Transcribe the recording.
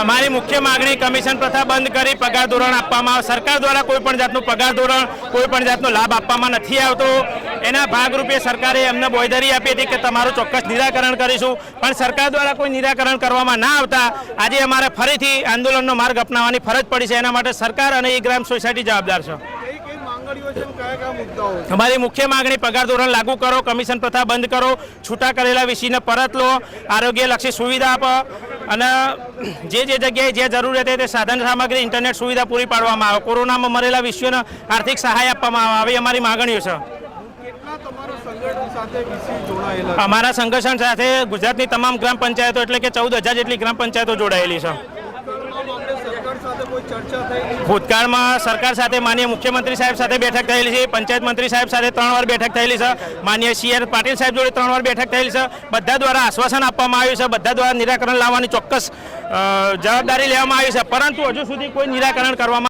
અમારી મુખ્ય માગણી કમિશન પ્રથા બંધ કરી પગાર ધોરણ આપવામાં આવે. સરકાર દ્વારા કોઈ પણ જાતનું પગાર ધોરણ, કોઈ પણ જાતનો લાભ આપવામાં નથી આવતો. એના ભાગરૂપે સરકારે એમને બોયદરી આપી હતી કે તમારું ચોક્કસ નિરાકરણ કરીશું. પણ સરકાર દ્વારા કોઈ નિરાકરણ કરવામાં ના આવતા આજે અમારે ફરીથી આંદોલનનો માર્ગ અપનાવવાની ફરજ પડી છે. એના માટે સરકાર અને ઈ ગ્રામ સોસાયટી જવાબદાર છે. અમારી મુખ્ય માંગણી પગાર ધોરણ લાગુ કરો, કમિશન પ્રથા બંધ કરો, છૂટા કરેલા વિષયને પરત લો, આરોગ્યલક્ષી સુવિધા આપો. અને જે જે જગ્યાએ જે જરૂરિયાત તે સાધન સામગ્રી ઇન્ટરનેટ સુવિધા પૂરી પાડવામાં આવે. કોરોનામાં મરેલા વિશ્વને આર્થિક સહાય આપવામાં આવે આવી અમારી માગણીઓ છે? અમારા સંગઠન સાથે ગુજરાતની તમામ ગ્રામ પંચાયતો એટલે કે ચૌદ હજાર જેટલી ગ્રામ પંચાયતો જોડાયેલી છે ભૂતકાળમાં મામલે સરકાર સાથે કોઈ ચર્ચા થઈ ભૂતકાળમાં સરકાર સાથે માન્ય મુખ્યમંત્રી સાહેબ સાથે બેઠક થયેલી છે, પંચાયત મંત્રી સાહેબ સાથે ત્રણ વાર બેઠક થયેલી છે, માન્ય સીઆર પાટીલ સાહેબ જોડે ત્રણ વાર બેઠક થયેલી છે. બધા દ્વારા આશ્વાસન આપવામાં આવ્યું છે, બધા દ્વારા નિરાકરણ લાવવાની ચોક્કસ જવાબદારી લેવામાં આવી છે, પરંતુ હજુ સુધી કોઈ નિરાકરણ કરવામાં